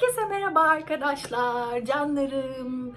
Herkese merhaba arkadaşlar, canlarım,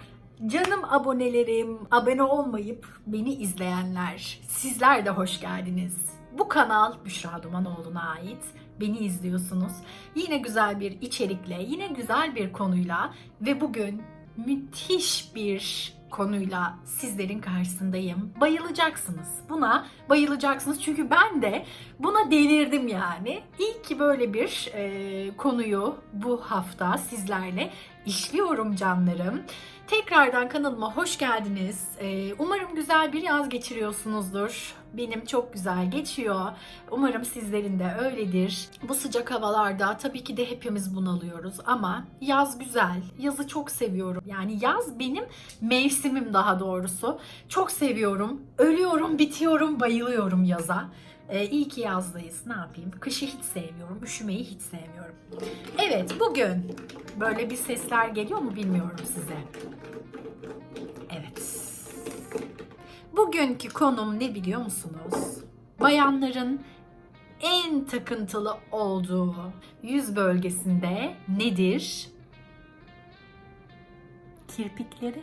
canım abonelerim, abone olmayıp beni izleyenler. Sizler de hoş geldiniz. Bu kanal Büşra Dumanoğlu'na ait. Beni izliyorsunuz. Yine güzel bir içerikle, yine güzel bir konuyla ve bugün müthiş bir konuyla sizlerin karşısındayım. Bayılacaksınız. Buna bayılacaksınız. Çünkü ben de buna delirdim yani. İyi ki böyle bir e, konuyu bu hafta sizlerle işliyorum canlarım. Tekrardan kanalıma hoş geldiniz. E, umarım güzel bir yaz geçiriyorsunuzdur. Benim çok güzel geçiyor. Umarım sizlerin de öyledir. Bu sıcak havalarda tabii ki de hepimiz bunalıyoruz ama yaz güzel. Yazı çok seviyorum. Yani yaz benim mevsimim daha doğrusu. Çok seviyorum. Ölüyorum, bitiyorum, bayılıyorum yaza. Ee, iyi ki yazdayız. Ne yapayım? Kışı hiç sevmiyorum. Üşümeyi hiç sevmiyorum. Evet bugün böyle bir sesler geliyor mu bilmiyorum size. Evet. Bugünkü konum ne biliyor musunuz? Bayanların en takıntılı olduğu yüz bölgesinde nedir? Kirpikleri.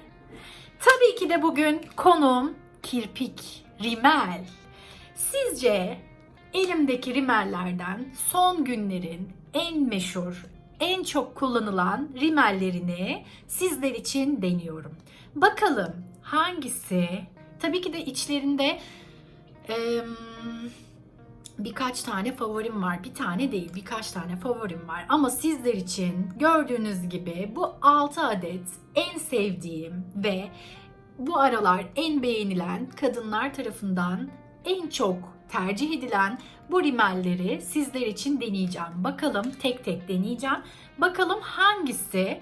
Tabii ki de bugün konum kirpik, rimel. Sizce elimdeki rimellerden son günlerin en meşhur, en çok kullanılan rimellerini sizler için deniyorum. Bakalım hangisi? Tabii ki de içlerinde em, birkaç tane favorim var. Bir tane değil, birkaç tane favorim var. Ama sizler için gördüğünüz gibi bu 6 adet en sevdiğim ve bu aralar en beğenilen kadınlar tarafından en çok tercih edilen bu rimelleri sizler için deneyeceğim. Bakalım tek tek deneyeceğim. Bakalım hangisi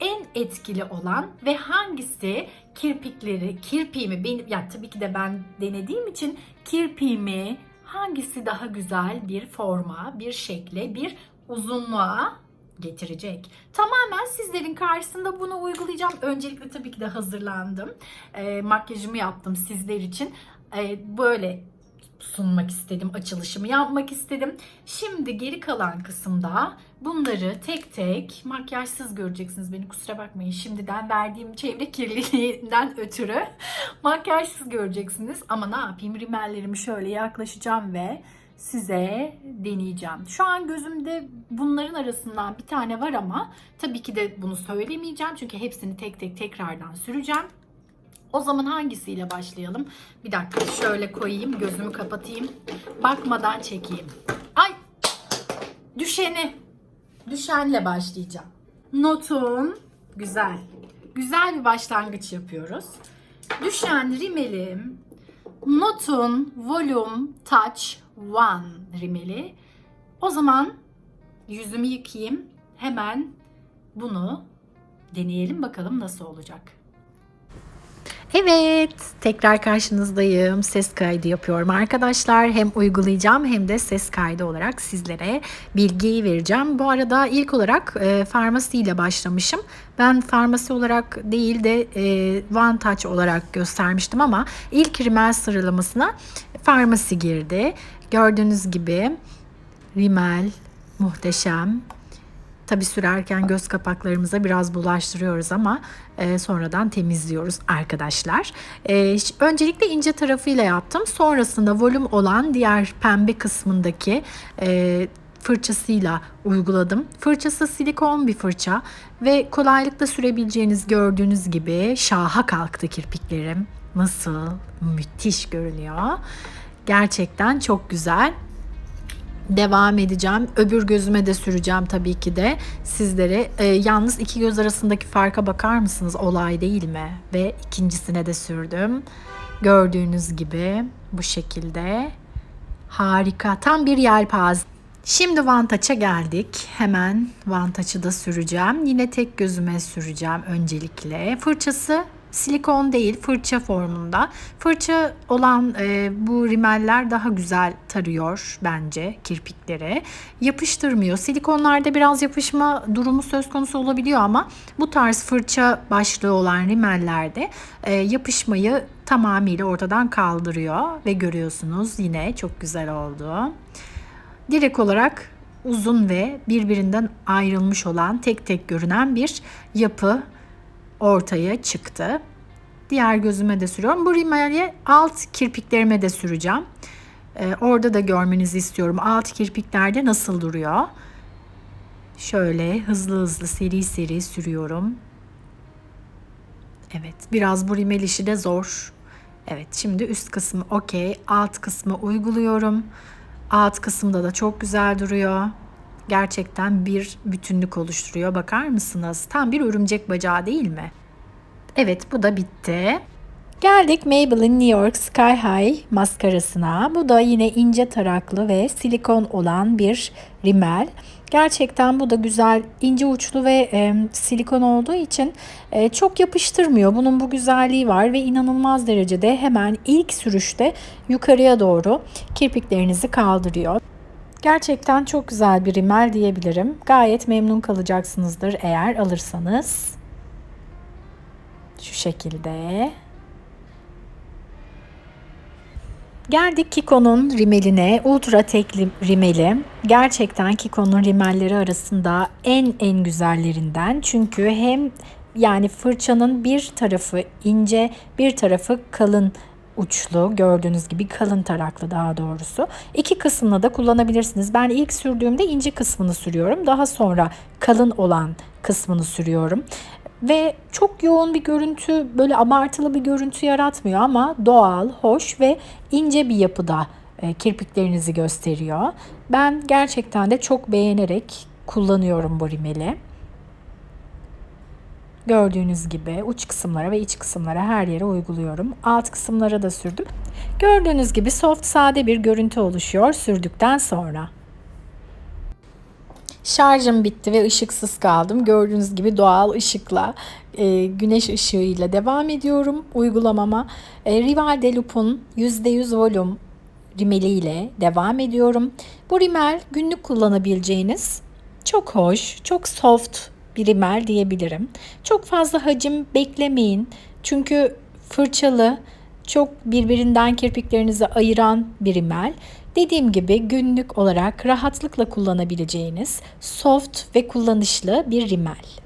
en etkili olan ve hangisi kirpikleri, kirpiğimi benim ya tabii ki de ben denediğim için kirpiğimi hangisi daha güzel bir forma, bir şekle, bir uzunluğa getirecek. Tamamen sizlerin karşısında bunu uygulayacağım. Öncelikle tabii ki de hazırlandım. E, makyajımı yaptım sizler için. E, böyle sunmak istedim, açılışımı yapmak istedim. Şimdi geri kalan kısımda bunları tek tek makyajsız göreceksiniz beni kusura bakmayın. Şimdiden verdiğim çevre kirliliğinden ötürü makyajsız göreceksiniz. Ama ne yapayım rimellerimi şöyle yaklaşacağım ve size deneyeceğim. Şu an gözümde bunların arasından bir tane var ama tabii ki de bunu söylemeyeceğim. Çünkü hepsini tek tek tekrardan süreceğim. O zaman hangisiyle başlayalım? Bir dakika şöyle koyayım, gözümü kapatayım. Bakmadan çekeyim. Ay! Düşeni. Düşenle başlayacağım. Notum güzel. Güzel bir başlangıç yapıyoruz. Düşen rimelim Notun Volume Touch One rimeli. O zaman yüzümü yıkayayım. Hemen bunu deneyelim bakalım nasıl olacak. Evet, tekrar karşınızdayım. Ses kaydı yapıyorum arkadaşlar. Hem uygulayacağım hem de ses kaydı olarak sizlere bilgiyi vereceğim. Bu arada ilk olarak e, farmasi ile başlamışım. Ben farmasi olarak değil de e, One Touch olarak göstermiştim ama ilk rimel sıralamasına farmasi girdi. Gördüğünüz gibi rimel muhteşem. Tabi sürerken göz kapaklarımıza biraz bulaştırıyoruz ama e, sonradan temizliyoruz arkadaşlar. E, öncelikle ince tarafıyla yaptım. Sonrasında volüm olan diğer pembe kısmındaki e, fırçasıyla uyguladım. Fırçası silikon bir fırça ve kolaylıkla sürebileceğiniz gördüğünüz gibi şaha kalktı kirpiklerim. Nasıl? Müthiş görünüyor. Gerçekten çok güzel devam edeceğim. Öbür gözüme de süreceğim tabii ki de sizlere. E, yalnız iki göz arasındaki farka bakar mısınız? Olay değil mi? Ve ikincisine de sürdüm. Gördüğünüz gibi bu şekilde. Harika. Tam bir yelpaze. Şimdi vantaça geldik. Hemen vantaçı da süreceğim. Yine tek gözüme süreceğim öncelikle. Fırçası silikon değil fırça formunda. Fırça olan e, bu rimeller daha güzel tarıyor bence kirpiklere. Yapıştırmıyor. Silikonlarda biraz yapışma durumu söz konusu olabiliyor ama bu tarz fırça başlığı olan rimellerde e, yapışmayı tamamıyla ortadan kaldırıyor ve görüyorsunuz yine çok güzel oldu. Direkt olarak uzun ve birbirinden ayrılmış olan tek tek görünen bir yapı ortaya çıktı. Diğer gözüme de sürüyorum. Bu rimeli alt kirpiklerime de süreceğim. Ee, orada da görmenizi istiyorum. Alt kirpiklerde nasıl duruyor? Şöyle hızlı hızlı seri seri sürüyorum. Evet biraz bu rimel işi de zor. Evet şimdi üst kısmı okey. Alt kısmı uyguluyorum. Alt kısımda da çok güzel duruyor. Gerçekten bir bütünlük oluşturuyor. Bakar mısınız? Tam bir örümcek bacağı değil mi? Evet bu da bitti. Geldik Maybelline New York Sky High maskarasına. Bu da yine ince taraklı ve silikon olan bir rimel. Gerçekten bu da güzel ince uçlu ve e, silikon olduğu için e, çok yapıştırmıyor. Bunun bu güzelliği var ve inanılmaz derecede hemen ilk sürüşte yukarıya doğru kirpiklerinizi kaldırıyor. Gerçekten çok güzel bir rimel diyebilirim. Gayet memnun kalacaksınızdır eğer alırsanız. Şu şekilde. Geldik Kiko'nun rimeline, ultra tekli rimeli. Gerçekten Kiko'nun rimelleri arasında en en güzellerinden. Çünkü hem yani fırçanın bir tarafı ince, bir tarafı kalın uçlu gördüğünüz gibi kalın taraklı daha doğrusu. İki kısmını da kullanabilirsiniz. Ben ilk sürdüğümde ince kısmını sürüyorum. Daha sonra kalın olan kısmını sürüyorum. Ve çok yoğun bir görüntü, böyle abartılı bir görüntü yaratmıyor ama doğal, hoş ve ince bir yapıda e, kirpiklerinizi gösteriyor. Ben gerçekten de çok beğenerek kullanıyorum bu rimeli. Gördüğünüz gibi uç kısımlara ve iç kısımlara her yere uyguluyorum. Alt kısımlara da sürdüm. Gördüğünüz gibi soft sade bir görüntü oluşuyor sürdükten sonra. Şarjım bitti ve ışıksız kaldım. Gördüğünüz gibi doğal ışıkla, e, güneş ışığıyla devam ediyorum uygulamama. E, Rival de Loop'un %100 volüm rimeli ile devam ediyorum. Bu rimel günlük kullanabileceğiniz çok hoş, çok soft bir diyebilirim. Çok fazla hacim beklemeyin. Çünkü fırçalı, çok birbirinden kirpiklerinizi ayıran bir. Dediğim gibi günlük olarak rahatlıkla kullanabileceğiniz soft ve kullanışlı bir rimel.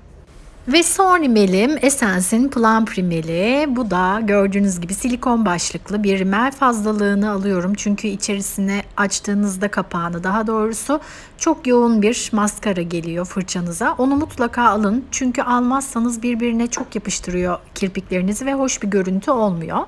Ve son rimelim Essence'in Plump rimeli. Bu da gördüğünüz gibi silikon başlıklı bir rimel fazlalığını alıyorum. Çünkü içerisine açtığınızda kapağını daha doğrusu çok yoğun bir maskara geliyor fırçanıza. Onu mutlaka alın. Çünkü almazsanız birbirine çok yapıştırıyor kirpiklerinizi ve hoş bir görüntü olmuyor.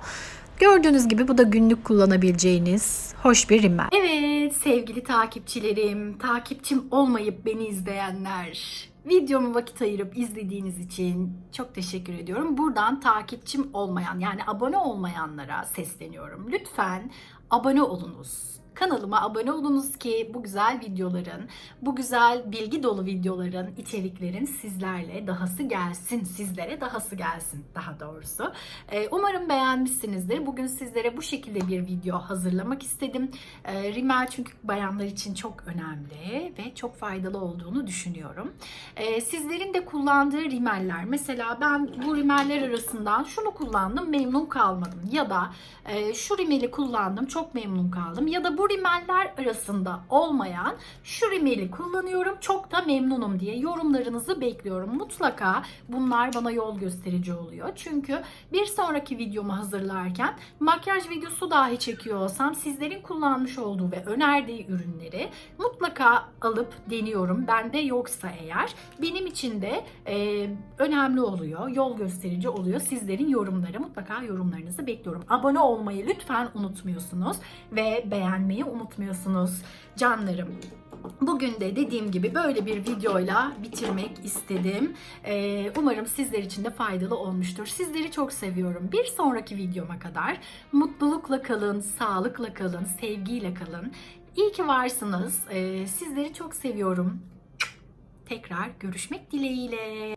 Gördüğünüz gibi bu da günlük kullanabileceğiniz hoş bir rimel. Evet sevgili takipçilerim, takipçim olmayıp beni izleyenler, videomu vakit ayırıp izlediğiniz için çok teşekkür ediyorum. Buradan takipçim olmayan yani abone olmayanlara sesleniyorum. Lütfen abone olunuz. Kanalıma abone olunuz ki bu güzel videoların, bu güzel bilgi dolu videoların, içeriklerin sizlerle dahası gelsin, sizlere dahası gelsin daha doğrusu. Ee, umarım beğenmişsinizdir. Bugün sizlere bu şekilde bir video hazırlamak istedim. Ee, Rimel çünkü bayanlar için çok önemli ve çok faydalı olduğunu düşünüyorum. Ee, sizlerin de kullandığı rimeller, mesela ben bu rimeller arasından şunu kullandım, memnun kalmadım ya da e, şu rimeli kullandım, çok memnun kaldım ya da bu rimeller arasında olmayan şu rimeli kullanıyorum çok da memnunum diye yorumlarınızı bekliyorum. Mutlaka bunlar bana yol gösterici oluyor. Çünkü bir sonraki videomu hazırlarken makyaj videosu dahi çekiyor olsam sizlerin kullanmış olduğu ve önerdiği ürünleri mutlaka alıp deniyorum. Bende yoksa eğer benim için de e, önemli oluyor. Yol gösterici oluyor. Sizlerin yorumları mutlaka yorumlarınızı bekliyorum. Abone olmayı lütfen unutmuyorsunuz ve beğenmeyi unutmuyorsunuz canlarım. Bugün de dediğim gibi böyle bir videoyla bitirmek istedim. Ee, umarım sizler için de faydalı olmuştur. Sizleri çok seviyorum. Bir sonraki videoma kadar mutlulukla kalın, sağlıkla kalın, sevgiyle kalın. İyi ki varsınız. Ee, sizleri çok seviyorum. Tekrar görüşmek dileğiyle.